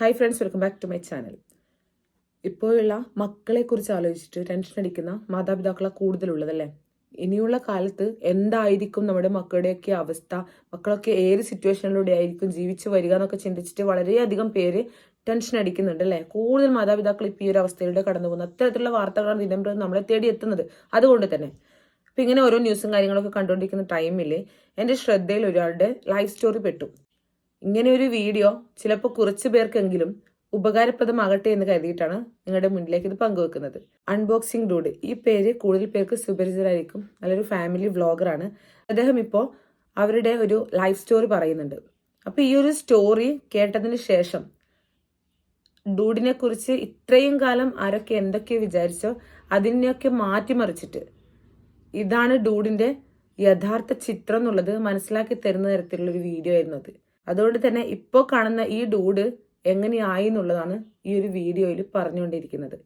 Hi friends welcome back to my channel ഇപ്പോഴുള്ള മക്കളെ കുറിച്ച് ആലോചിച്ചിട്ട് ടെൻഷൻ അടിക്കുന്ന മാതാപിതാക്കളെ കൂടുതലുള്ളതല്ലേ? ഇനിയുള്ള കാലത്ത് എന്തായിരിക്കും നമ്മുടെ മക്കളുടെയൊക്കെ അവസ്ഥ? മക്കളൊക്കെ ഏത് സിറ്റുവേഷനിലൂടെ ആയിരിക്കും ജീവിച്ചു വരിക എന്നൊക്കെ ചിന്തിച്ചിട്ട് വളരെയധികം പേര് ടെൻഷൻ അടിക്കുന്നുണ്ട് അല്ലേ കൂടുതൽ മാതാപിതാക്കൾ ഇപ്പോൾ ഈ ഒരു അവസ്ഥയിലൂടെ കടന്നു പോകുന്നത് അത്തരത്തിലുള്ള വാർത്തകളാണ് ദിനം നമ്മളെ തേടി എത്തുന്നത്. അതുകൊണ്ട് തന്നെ അപ്പം ഇങ്ങനെ ഓരോ ന്യൂസും കാര്യങ്ങളൊക്കെ കണ്ടുകൊണ്ടിരിക്കുന്ന ടൈമിൽ എന്റെ ശ്രദ്ധയിൽ ഒരാളുടെ ലൈഫ് സ്റ്റോറി പെട്ടു. ഇങ്ങനെ ഒരു വീഡിയോ ചിലപ്പോൾ കുറച്ചു പേർക്കെങ്കിലും ഉപകാരപ്രദമാകട്ടെ എന്ന് കരുതിയിട്ടാണ് നിങ്ങളുടെ മുന്നിലേക്ക് ഇത് പങ്കുവെക്കുന്നത്. അൺബോക്സിംഗ് ഡൂഡ് ഈ പേര് കൂടുതൽ പേർക്ക് സുപരിചിതരായിരിക്കും. നല്ലൊരു ഫാമിലി വ്ളോഗറാണ് അദ്ദേഹം ഇപ്പോൾ അവരുടെ ഒരു ലൈഫ് സ്റ്റോറി പറയുന്നുണ്ട്. അപ്പോൾ ഈ ഒരു സ്റ്റോറി കേട്ടതിന് ശേഷം ഡൂഡിനെ കുറിച്ച് ഇത്രയും കാലം ആരൊക്കെ എന്തൊക്കെ വിചാരിച്ചോ അതിനെയൊക്കെ മാറ്റിമറിച്ചിട്ട് ഇതാണ് ഡൂഡിന്റെ യഥാർത്ഥ ചിത്രം എന്നുള്ളത് മനസ്സിലാക്കി തരുന്ന തരത്തിലുള്ള ഒരു വീഡിയോ ആയിരുന്നു അത്. അതുകൊണ്ട് തന്നെ ഇപ്പോൾ കാണുന്ന ഈ ഡൂഡ് എങ്ങനെയായി എന്നുള്ളതാണ് ഈ ഒരു വീഡിയോയിൽ പറഞ്ഞുകൊണ്ടിരിക്കുന്നത്.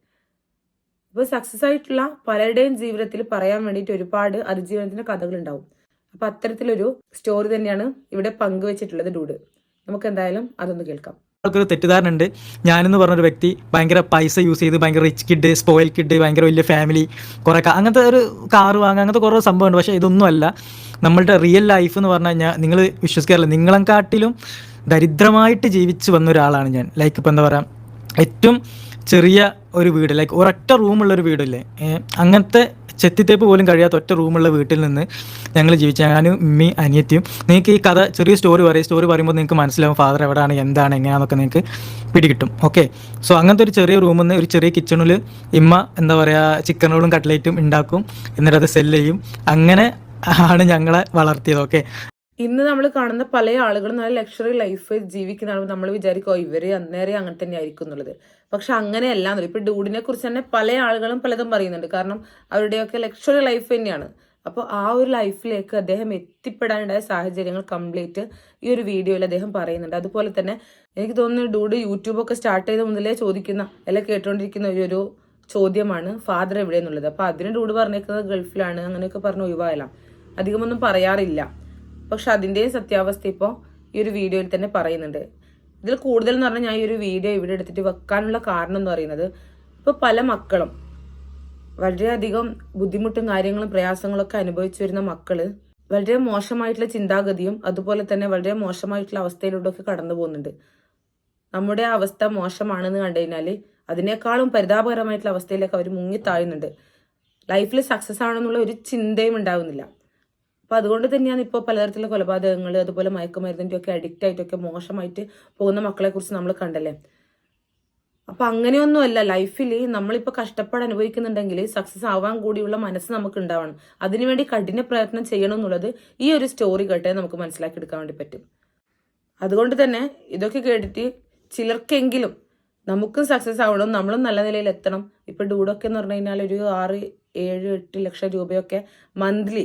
അപ്പോൾ സക്സസ് ആയിട്ടുള്ള പലരുടെയും ജീവിതത്തിൽ പറയാൻ വേണ്ടിയിട്ട് ഒരുപാട് അതിജീവനത്തിന്റെ കഥകൾ ഉണ്ടാവും അപ്പൊ അത്തരത്തിലൊരു സ്റ്റോറി തന്നെയാണ് ഇവിടെ പങ്കുവച്ചിട്ടുള്ളത് ഡൂഡ്. നമുക്ക് എന്തായാലും അതൊന്ന് കേൾക്കാം. ആൾക്കൊരു തെറ്റിദ്ധാരണ ഉണ്ട് ഞാനെന്ന് പറഞ്ഞൊരു വ്യക്തി ഭയങ്കര പൈസ യൂസ് ചെയ്ത് ഭയങ്കര റിച്ച് കിഡ് സ്പോയിൽ കിഡ് ഭയങ്കര വലിയ ഫാമിലി കുറേ അങ്ങനത്തെ ഒരു കാറ് വാങ്ങുക അങ്ങനത്തെ കുറേ സംഭവമുണ്ട്. പക്ഷേ ഇതൊന്നുമല്ല. നമ്മളുടെ റിയൽ ലൈഫ് എന്ന് പറഞ്ഞു കഴിഞ്ഞാൽ നിങ്ങൾ വിശ്വസിക്കാറില്ല? നിങ്ങളെക്കാട്ടിലും ദരിദ്രമായിട്ട് ജീവിച്ച് വന്ന ഒരാളാണ് ഞാൻ. ലൈക്ക് ഇപ്പോൾ എന്താ പറയുക ഏറ്റവും ചെറിയ ഒരു വീട് ലൈക്ക് ഒരൊറ്റ റൂമുള്ളൊരു വീടില്ലേ? അങ്ങനത്തെ ചെത്തിത്തേപ്പ് പോലും കഴിയാത്ത ഒറ്റ റൂമുള്ള വീട്ടിൽ നിന്ന് ഞങ്ങൾ ജീവിച്ച ഞാനും ഉമ്മി അനിയത്തിയും. നിങ്ങൾക്ക് ഈ കഥ ചെറിയ സ്റ്റോറി പറയും. സ്റ്റോറി പറയുമ്പോൾ നിങ്ങൾക്ക് മനസ്സിലാവും ഫാദർ എവിടെയാണ് എന്താണ് എങ്ങനെയാണെന്നൊക്കെ നിങ്ങൾക്ക് പിടികിട്ടും. ഓക്കെ സോ അങ്ങനത്തെ ഒരു ചെറിയ റൂമിൽ നിന്ന് ഒരു ചെറിയ കിച്ചണിൽ ഇമ്മ എന്താ പറയുക ചിക്കൻ റോളും കട്ട്ലേറ്റും ഉണ്ടാക്കും. എന്നിട്ട് അത് സെല്ല് ചെയ്യും. അങ്ങനെ ആണ് ഞങ്ങളെ വളർത്തിയത്. ഓക്കെ ഇന്ന് നമ്മൾ കാണുന്ന പല ആളുകളും നല്ല ലക്ഷറി ലൈഫ് ജീവിക്കുന്നതാണ് നമ്മൾ വിചാരിക്കും "ഓ, ഇവർ അന്നേരെ അങ്ങനെ തന്നെ ആയിരിക്കും എന്നുള്ളത്. പക്ഷെ അങ്ങനെയല്ല എന്നുള്ളത്. ഇപ്പൊ ഡൂഡിനെ കുറിച്ച് തന്നെ പല ആളുകളും പലതും പറയുന്നുണ്ട്. കാരണം അവരുടെയൊക്കെ ലക്ഷറി ലൈഫ് തന്നെയാണ്. അപ്പോൾ ആ ഒരു ലൈഫിലേക്ക് അദ്ദേഹം എത്തിപ്പെടാനുണ്ടായ സാഹചര്യങ്ങൾ കംപ്ലീറ്റ് ഈ ഒരു വീഡിയോയിൽ അദ്ദേഹം പറയുന്നുണ്ട്. അതുപോലെ തന്നെ എനിക്ക് തോന്നുന്നു ഡൂഡ് യൂട്യൂബ് ഒക്കെ സ്റ്റാർട്ട് ചെയ്ത മുതലേ ചോദിക്കുന്ന അല്ലെ കേട്ടുകൊണ്ടിരിക്കുന്ന ഒരു ചോദ്യമാണ് ഫാദർ എവിടെ എന്നുള്ളത്? അപ്പൊ അതിന് ഡൂഡ് പറഞ്ഞേക്കുന്നത് ഗൾഫിലാണ്. അങ്ങനെയൊക്കെ പറഞ്ഞ് ഒഴിവാകലാം അധികമൊന്നും പറയാറില്ല. പക്ഷെ അതിന്റെയും സത്യാവസ്ഥ ഇപ്പോൾ ഈ ഒരു വീഡിയോയിൽ തന്നെ പറയുന്നുണ്ട്. ഇതിൽ കൂടുതൽ എന്ന് പറഞ്ഞാൽ ഞാൻ ഈ ഒരു വീഡിയോ ഇവിടെ എടുത്തിട്ട് വെക്കാനുള്ള കാരണം എന്ന് പറയുന്നത് ഇപ്പോൾ പല മക്കളും വളരെയധികം ബുദ്ധിമുട്ടും കാര്യങ്ങളും പ്രയാസങ്ങളൊക്കെ അനുഭവിച്ചു വരുന്ന മക്കൾ വളരെ മോശമായിട്ടുള്ള ചിന്താഗതിയും അതുപോലെ തന്നെ വളരെ മോശമായിട്ടുള്ള അവസ്ഥയിലൂടെ ഒക്കെ കടന്നു പോകുന്നുണ്ട്. നമ്മുടെ അവസ്ഥ മോശമാണെന്ന് കണ്ടു കഴിഞ്ഞാൽ അതിനേക്കാളും പരിതാപകരമായിട്ടുള്ള അവസ്ഥയിലേക്ക് അവർ മുങ്ങി താഴുന്നുണ്ട്. ലൈഫിൽ സക്സസ് ആണെന്നുള്ള ഒരു ചിന്തയും ഉണ്ടാവുന്നില്ല. അപ്പൊ അതുകൊണ്ട് തന്നെയാണ് ഇപ്പോൾ പലതരത്തിലുള്ള കൊലപാതകങ്ങൾ അതുപോലെ മയക്കുമരുന്നിന്റെ ഒക്കെ അഡിക്റ്റ് ആയിട്ടൊക്കെ മോശമായിട്ട് പോകുന്ന മക്കളെ കുറിച്ച് നമ്മൾ കണ്ടല്ലേ? അപ്പൊ അങ്ങനെയൊന്നുമല്ല ലൈഫിൽ നമ്മളിപ്പോ കഷ്ടപ്പാട് അനുഭവിക്കുന്നുണ്ടെങ്കിൽ സക്സസ് ആവാൻ കൂടിയുള്ള മനസ്സ് നമുക്ക് ഉണ്ടാവണം അതിനുവേണ്ടി കഠിന പ്രയത്നം ചെയ്യണം എന്നുള്ളത് ഈ ഒരു സ്റ്റോറി കേട്ടേ നമുക്ക് മനസ്സിലാക്കി എടുക്കാൻ വേണ്ടി പറ്റും. അതുകൊണ്ട് തന്നെ ഇതൊക്കെ കേട്ടിട്ട് ചിലർക്കെങ്കിലും നമുക്കും സക്സസ് ആവണം നമ്മളും നല്ല നിലയിൽ എത്തണം. ഇപ്പൊ ഡൂഡൊക്കെ എന്ന് പറഞ്ഞു കഴിഞ്ഞാൽ ഒരു ആറ് ഏഴ് എട്ട് ലക്ഷം രൂപയൊക്കെ മന്ത്ലി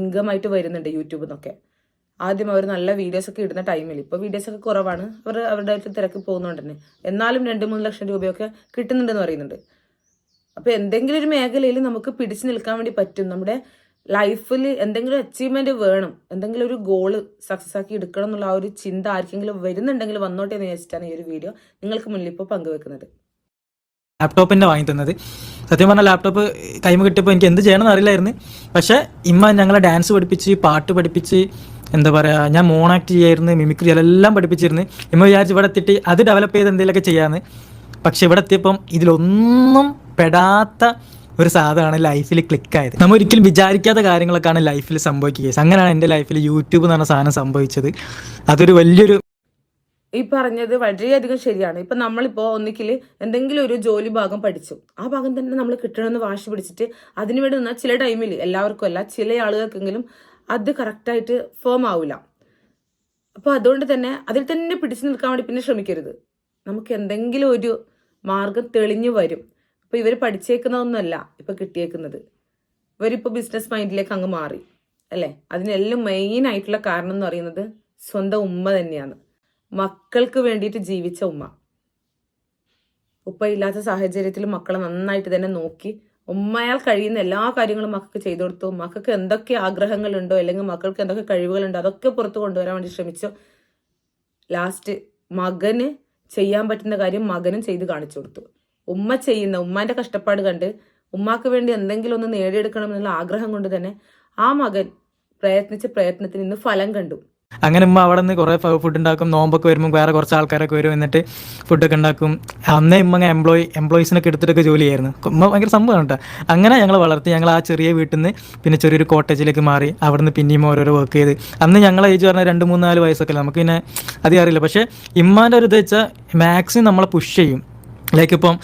ഇൻകം ആയിട്ട് വരുന്നുണ്ട് യൂട്യൂബിൽ നിന്നൊക്കെ ആദ്യം അവർ നല്ല വീഡിയോസ് ഒക്കെ ഇടുന്ന ടൈമിൽ ഇപ്പോൾ വീഡിയോസ് ഒക്കെ കുറവാണ്. അവർ അവരുടെ തിരക്ക് പോകുന്നതുകൊണ്ട് തന്നെ എന്നാലും രണ്ട് മൂന്ന് ലക്ഷം രൂപയൊക്കെ കിട്ടുന്നുണ്ടെന്ന് പറയുന്നുണ്ട്. അപ്പോൾ എന്തെങ്കിലും ഒരു മേഖലയിൽ നമുക്ക് പിടിച്ചു നിൽക്കാൻ വേണ്ടി പറ്റും. നമ്മുടെ ലൈഫിൽ എന്തെങ്കിലും അച്ചീവ്മെന്റ് വേണം. എന്തെങ്കിലും ഒരു ഗോൾ സക്സസ് ആക്കി എടുക്കണം എന്നുള്ള ആ ഒരു ചിന്ത ആർക്കെങ്കിലും വരുന്നുണ്ടെങ്കിൽ വന്നോട്ടെ എന്ന് വിചാരിച്ചിട്ടാണ് ഈ ഒരു വീഡിയോ നിങ്ങൾക്ക് മുന്നിൽ ഇപ്പോൾ പങ്കുവെക്കുന്നത്. ലാപ്ടോപ്പിന്റെ വാങ്ങി തന്നത്. സത്യം പറഞ്ഞാൽ ലാപ്ടോപ്പ് കൈമ കിട്ടിയപ്പോൾ എനിക്ക് എന്ത് ചെയ്യണമെന്ന് അറിയില്ലായിരുന്നു. പക്ഷേ ഇമ്മ ഞങ്ങളെ ഡാൻസ് പഠിപ്പിച്ച് പാട്ട് പഠിപ്പിച്ച് എന്താ പറയുക ഞാൻ മോൺ മോണാക്ട് ചെയ്യായിരുന്നു മിമിക്രി എല്ലാം പഠിപ്പിച്ചിരുന്നു. ഇമ്മ വിചാരിച്ച് ഇവിടെ എത്തിയിട്ട് അത് ഡെവലപ്പ് ചെയ്ത് എന്തെങ്കിലുമൊക്കെ ചെയ്യാമെന്ന് പക്ഷെ ഇവിടെ എത്തിയപ്പം ഇതിലൊന്നും പെടാത്ത ഒരു സാധനമാണ് ലൈഫിൽ ക്ലിക്കായത് നമ്മൾ ഒരിക്കലും വിചാരിക്കാത്ത കാര്യങ്ങളൊക്കെയാണ് ലൈഫിൽ സംഭവിക്കുക. അങ്ങനെയാണ് എന്റെ ലൈഫിൽ യൂട്യൂബ് എന്ന് പറഞ്ഞ സാധനം സംഭവിച്ചത്. അതൊരു വലിയൊരു ഈ പറഞ്ഞത് വളരെയധികം ശരിയാണ്. ഇപ്പൊ നമ്മളിപ്പോ ഒന്നിക്കിൽ എന്തെങ്കിലും ഒരു ജോലി ഭാഗം പഠിച്ചു. ആ ഭാഗം തന്നെ നമ്മൾ കിട്ടണമെന്ന് വാശി പിടിച്ചിട്ട് അതിനു വേണ്ടി നിന്നാൽ ചില ടൈമിൽ എല്ലാവർക്കും അല്ല ചില ആളുകൾക്കെങ്കിലും അത് കറക്റ്റായിട്ട് ഫോം ആവില്ല അപ്പൊ അതുകൊണ്ട് തന്നെ അതിൽ തന്നെ പിടിച്ചു നിൽക്കാൻ വേണ്ടി പിന്നെ ശ്രമിക്കരുത്. നമുക്ക് എന്തെങ്കിലും ഒരു മാർഗം തെളിഞ്ഞു വരും. അപ്പൊ ഇവർ പഠിച്ചേക്കുന്നതൊന്നുമല്ല ഇപ്പൊ കിട്ടിയേക്കുന്നത്. ഇവരിപ്പോ ബിസിനസ് മൈൻഡിലേക്ക് അങ്ങ് മാറി. അല്ലേ? അതിനെല്ലാം മെയിൻ ആയിട്ടുള്ള കാരണം എന്ന് പറയുന്നത് സ്വന്തം ഉമ്മ തന്നെയാണ്. മക്കൾക്ക് വേണ്ടിയിട്ട് ജീവിച്ച ഉമ്മ. ഉപ്പ ഇല്ലാത്ത സാഹചര്യത്തിൽ മക്കളെ നന്നായിട്ട് തന്നെ നോക്കി ഉമ്മയാൽ കഴിയുന്ന എല്ലാ കാര്യങ്ങളും മക്കൾക്ക് ചെയ്തു കൊടുത്തു. മക്കൾക്ക് എന്തൊക്കെ ആഗ്രഹങ്ങളുണ്ടോ അല്ലെങ്കിൽ മക്കൾക്ക് എന്തൊക്കെ കഴിവുകളുണ്ടോ അതൊക്കെ പുറത്തു കൊണ്ടുവരാൻ വേണ്ടി ശ്രമിച്ചു. ലാസ്റ്റ് മകന് ചെയ്യാൻ പറ്റുന്ന കാര്യം മകനും ചെയ്ത് കാണിച്ചു കൊടുത്തു. ഉമ്മ ചെയ്യുന്ന ഉമ്മാന്റെ കഷ്ടപ്പാട് കണ്ട് ഉമ്മാക്ക് വേണ്ടി എന്തെങ്കിലും ഒന്ന് നേടിയെടുക്കണം എന്നുള്ള ആഗ്രഹം കൊണ്ട് തന്നെ ആ മകൻ പ്രയത്നിച്ച പ്രയത്നത്തിന് ഇന്ന് ഫലം കണ്ടു. അങ്ങനെ ഉമ്മ അവിടെ നിന്ന് കുറേ ഫുഡ് ഉണ്ടാക്കും നോമ്പൊക്കെ വരുമ്പോൾ വേറെ കുറച്ച് ആൾക്കാരൊക്കെ വരും എന്നിട്ട് ഫുഡൊക്കെ ഉണ്ടാക്കും. അന്നേ ഉമ്മ അങ്ങനെ എംപ്ലോയി എംപ്ലോയീസിനൊക്കെ എടുത്തിട്ടൊക്കെ ജോലി ചെയ്യായിരുന്നു. ഉമ്മ ഭയങ്കര സംഭവമാണ് കേട്ടോ. അങ്ങനെ ഞങ്ങൾ വളർത്തി ഞങ്ങൾ ആ ചെറിയ വീട്ടിൽ നിന്ന് പിന്നെ ചെറിയൊരു കോട്ടേജിലേക്ക് മാറി അവിടുന്ന് പിന്നെയും ഓരോരോ വർക്ക് ചെയ്ത്. അന്ന് ഞങ്ങളെ ഏജ് പറഞ്ഞാൽ രണ്ട് മൂന്ന് നാല് വയസ്സൊക്കെ നമുക്ക് പിന്നെ അധികം അറിയില്ല. പക്ഷേ ഇമ്മാന്റെ ഒരു ഇത് വെച്ചാൽ മാക്സിമം നമ്മളെ പുഷ് ചെയ്യും. ലൈക്ക് ഇപ്പം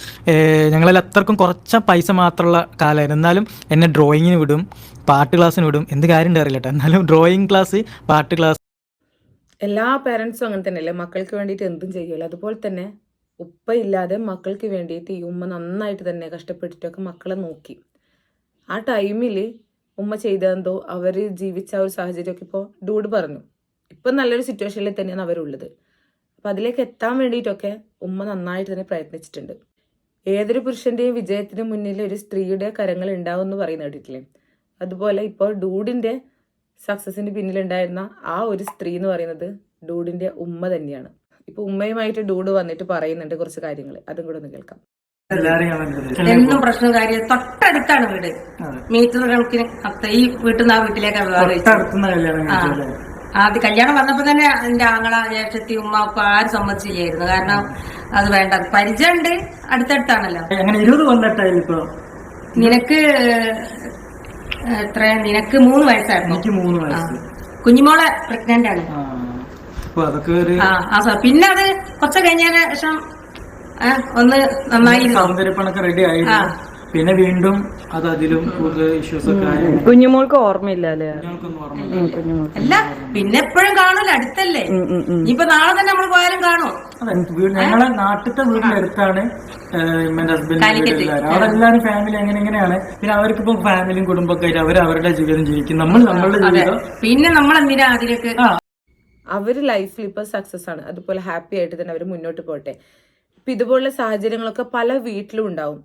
ഞങ്ങളിൽ അത്രക്കും കുറച്ച പൈസ മാത്രമുള്ള കാലമായിരുന്നു. എന്നാലും എന്നെ ഡ്രോയിങ്ങിന് വിടും പാട്ട് ക്ലാസ്സിന് വിടും എന്ത് കാര്യം ഉണ്ടായിരുന്നില്ല കേട്ടോ. എന്നാലും ഡ്രോയിങ് ക്ലാസ് പാട്ട് ക്ലാസ് എല്ലാ പേരൻസും അങ്ങനെ തന്നെയല്ലേ? മക്കൾക്ക് വേണ്ടിയിട്ട് എന്തും ചെയ്യുമല്ലോ അതുപോലെ തന്നെ ഉപ്പ ഇല്ലാതെ മക്കൾക്ക് വേണ്ടിയിട്ട് ഈ ഉമ്മ നന്നായിട്ട് തന്നെ കഷ്ടപ്പെട്ടിട്ടൊക്കെ മക്കളെ നോക്കി. ആ ടൈമിൽ ഉമ്മ ചെയ്തതെന്തോ അവർ ജീവിച്ച ആ ഒരു സാഹചര്യമൊക്കെ ഇപ്പോൾ ഡൂഡ് പറഞ്ഞു. ഇപ്പം നല്ലൊരു സിറ്റുവേഷനിൽ തന്നെയാണ് അവരുള്ളത്. അപ്പം അതിലേക്ക് എത്താൻ വേണ്ടിയിട്ടൊക്കെ ഉമ്മ നന്നായിട്ട് തന്നെ പ്രയത്നിച്ചിട്ടുണ്ട്. ഏതൊരു പുരുഷന്റെയും വിജയത്തിന് മുന്നിൽ ഒരു സ്ത്രീയുടെ കരങ്ങൾ ഉണ്ടാവും എന്ന് പറയുന്ന കേട്ടിട്ടില്ലേ? അതുപോലെ ഇപ്പോൾ ഡൂഡിന്റെ സക്സസിന് പിന്നിലുണ്ടായിരുന്ന ആ ഒരു സ്ത്രീ എന്ന് പറയുന്നത് ഡൂഡിന്റെ ഉമ്മ തന്നെയാണ്. ഇപ്പൊ ഉമ്മയുമായിട്ട് ഡൂഡ് വന്നിട്ട് പറയുന്നുണ്ട് കുറച്ച് കാര്യങ്ങൾ. അതും കൂടെ ഒന്ന് കേൾക്കാം. എന്നും പ്രശ്നം കാര്യം തൊട്ടടുത്താണ് വീട്. മീറ്റർ കണക്കിന് ഈ വീട്ടിൽ നിന്ന് ആ. വീട്ടിലേക്ക്. ആദ്യ കല്യാണം വന്നപ്പോ തന്നെ എന്റെ ആങ്ങള ജ്യേഷ്ഠത്തി ഉമ്മ ഉപ്പ ആരും സമ്മതിച്ചില്ലായിരുന്നു. കാരണം അത് വേണ്ട. പരിചയമുണ്ട് അടുത്തടുത്താണല്ലോ. അങ്ങനെ ഇരുപത് കൊല്ലട്ടായി ഇപ്പൊ? നിനക്ക് എത്ര? നിനക്ക് മൂന്ന് വയസ്സായിരുന്നു. എനിക്ക് മൂന്ന് വയസ്സ്. കുഞ്ഞുമോളെ പ്രഗ്നന്റ് ആണ്. അപ്പൊ അതൊക്കെ ഒരു ആ ആ പിന്നെ അത് കുറച്ച് കഴിഞ്ഞതിന് ശേഷം ഒന്ന് നന്നായി സൗന്ദര്യപ്പണൊക്കെ റെഡി ആയിരുന്നു പിന്നെ വീണ്ടും അത് അതിലും കൂടുതൽ ഇഷ്യൂസ് ഒക്കെ ആയി. കുഞ്ഞുമോൾക്ക് ഓർമ്മയില്ല അല്ലേ ഞങ്ങൾക്കൊന്നും ഓർമ്മയില്ല. അല്ല പിന്നെ എപ്പോഴും കാണൂല അടുത്തല്ലേ? ഇനിയിപ്പൊ നാളെ തന്നെ നമ്മൾ പോയാലും കാണും അതെ, വീ- ഞങ്ങളെ നാട്ടിലത്തെ വീടിനടുത്താണ് എന്റെ ഹസ്ബൻഡ് കാലിക്കറ്റ്. അവിടെ എല്ലാവരും ഫാമിലി അങ്ങനെ ഇങ്ങനെയാണ്. പിന്നെ അവർക്ക് ഇപ്പൊ ഫാമിലിയും കുടുംബമൊക്കെ ആയിട്ട് അവർ അവരുടെ ജീവിതം ജീവിക്കും. നമ്മൾ നമ്മളുടെ അതെ. ജീവിതം. പിന്നെ നമ്മൾ എന്തിനാ അതിലേക്ക് അവർ ലൈഫിൽ ഇപ്പോൾ സക്സസ് ആണ്. അതുപോലെ ഹാപ്പി ആയിട്ട് തന്നെ അവർ മുന്നോട്ട് പോട്ടെ. ഇപ്പം ഇതുപോലുള്ള സാഹചര്യങ്ങളൊക്കെ പല വീട്ടിലും ഉണ്ടാവും.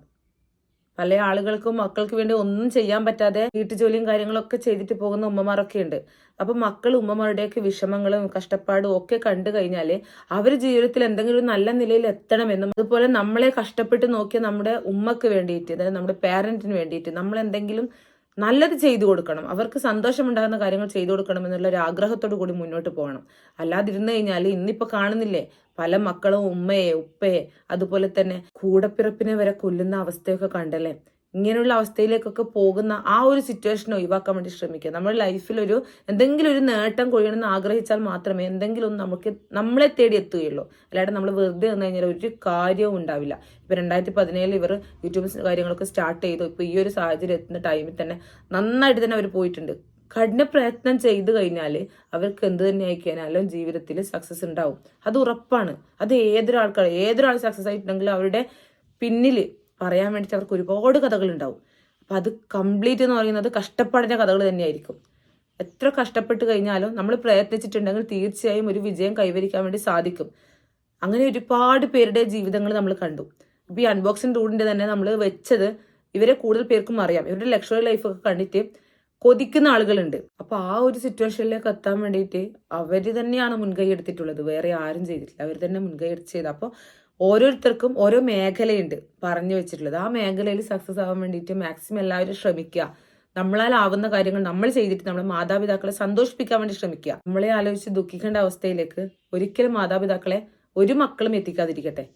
പല ആളുകൾക്കും മക്കൾക്ക് വേണ്ടി ഒന്നും ചെയ്യാൻ പറ്റാതെ വീട്ടുജോലിയും കാര്യങ്ങളൊക്കെ ചെയ്തിട്ട് പോകുന്ന ഉമ്മമാരൊക്കെ ഉണ്ട്. അപ്പൊ മക്കൾ ഉമ്മമാരുടെയൊക്കെ വിഷമങ്ങളും കഷ്ടപ്പാടും ഒക്കെ കണ്ടു കഴിഞ്ഞാൽ അവർ ജീവിതത്തിൽ എന്തെങ്കിലും ഒരു നല്ല നിലയിൽ എത്തണമെന്നും അതുപോലെ നമ്മളെ കഷ്ടപ്പെട്ട് നോക്കിയ നമ്മുടെ ഉമ്മക്ക് വേണ്ടിയിട്ട് അതായത് നമ്മുടെ പേരന്റിന് വേണ്ടിയിട്ട് നമ്മൾ എന്തെങ്കിലും നല്ലത് ചെയ്തു കൊടുക്കണം. അവർക്ക് സന്തോഷമുണ്ടാകുന്ന കാര്യങ്ങൾ ചെയ്തു കൊടുക്കണം എന്നുള്ള ഒരു ആഗ്രഹത്തോടു കൂടി മുന്നോട്ട് പോകണം. അല്ലാതിരുന്നു കഴിഞ്ഞാൽ ഇന്നിപ്പോൾ കാണുന്നില്ലേ? പല മക്കളും ഉമ്മയെ ഉപ്പയെ അതുപോലെ തന്നെ കൂടപ്പിറപ്പിനെ വരെ കൊല്ലുന്ന അവസ്ഥയൊക്കെ കണ്ടല്ലേ? ഇങ്ങനെയുള്ള അവസ്ഥയിലേക്കൊക്കെ പോകുന്ന ആ ഒരു സിറ്റുവേഷൻ ഒഴിവാക്കാൻ വേണ്ടി ശ്രമിക്കുക. നമ്മുടെ ലൈഫിൽ ഒരു എന്തെങ്കിലും ഒരു നേട്ടം കൊയ്യണമെന്ന് ആഗ്രഹിച്ചാൽ മാത്രമേ എന്തെങ്കിലും ഒന്ന് നമുക്ക് നമ്മളെ തേടി എത്തുകയുള്ളൂ. അല്ലാതെ നമ്മൾ വെറുതെ വന്നു കഴിഞ്ഞാൽ ഒരു കാര്യവും ഉണ്ടാവില്ല. ഇപ്പൊ രണ്ടായിരത്തി പതിനേഴിൽ ഇവർ യൂട്യൂബ് കാര്യങ്ങളൊക്കെ സ്റ്റാർട്ട് ചെയ്തു. ഇപ്പൊ ഈ ഒരു സാഹചര്യം എത്തുന്ന ടൈമിൽ തന്നെ നന്നായിട്ട് തന്നെ അവർ പോയിട്ടുണ്ട്. കഠിന പ്രയത്നം ചെയ്തു കഴിഞ്ഞാൽ അവർക്ക് എന്ത് തന്നെ ആയിക്കഴിഞ്ഞാലും ജീവിതത്തിൽ സക്സസ് ഉണ്ടാവും. അത് ഉറപ്പാണ്. അത് ഏതൊരാൾക്കാർ ഏതൊരാൾ സക്സസ് ആയിട്ടുണ്ടെങ്കിലും അവരുടെ പിന്നിൽ പറയാൻ വേണ്ടിയിട്ട് അവർക്ക് ഒരുപാട് കഥകൾ ഉണ്ടാവും. അപ്പം അത് കംപ്ലീറ്റ് എന്ന് പറയുന്നത് കഷ്ടപ്പാടിന്റെ കഥകൾ തന്നെയായിരിക്കും. എത്ര കഷ്ടപ്പെട്ട് കഴിഞ്ഞാലും നമ്മൾ പ്രയത്നിച്ചിട്ടുണ്ടെങ്കിൽ തീർച്ചയായും ഒരു വിജയം കൈവരിക്കാൻ വേണ്ടി സാധിക്കും. അങ്ങനെ ഒരുപാട് പേരുടെ ജീവിതങ്ങൾ നമ്മൾ കണ്ടു. ഇപ്പൊ ഈ അൺബോക്സിംഗ് റൂഡിന്റെ തന്നെ നമ്മൾ വെച്ചത് ഇവരെ കൂടുതൽ പേർക്കും അറിയാം. ഇവരുടെ ലക്ഷറി ലൈഫൊക്കെ കണ്ടിട്ട് കൊതിക്കുന്ന ആളുകളുണ്ട്. അപ്പോൾ ആ ഒരു സിറ്റുവേഷനിലേക്ക് എത്താൻ വേണ്ടിയിട്ട് അവർ തന്നെയാണ് മുൻകൈ എടുത്തിട്ടുള്ളത്. വേറെ ആരും ചെയ്തിട്ടില്ല. അവർ തന്നെ മുൻകൈ എടുത്ത് ചെയ്ത്. അപ്പോൾ ഓരോരുത്തർക്കും ഓരോ മേഖലയുണ്ട് പറഞ്ഞു വെച്ചിട്ടുള്ളത്. ആ മേഖലയിൽ സക്സസ് ആവാൻ വേണ്ടിയിട്ട് മാക്സിമം എല്ലാവരും ശ്രമിക്കുക. നമ്മളാൽ ആവുന്ന കാര്യങ്ങൾ നമ്മൾ ചെയ്തിട്ട് നമ്മുടെ മാതാപിതാക്കളെ സന്തോഷിപ്പിക്കാൻ വേണ്ടി ശ്രമിക്കുക. നമ്മളെ ആലോചിച്ച് ദുഃഖിക്കേണ്ട അവസ്ഥയിലേക്ക് ഒരിക്കലും മാതാപിതാക്കളെ ഒരു മക്കളും എത്തിക്കാതിരിക്കട്ടെ.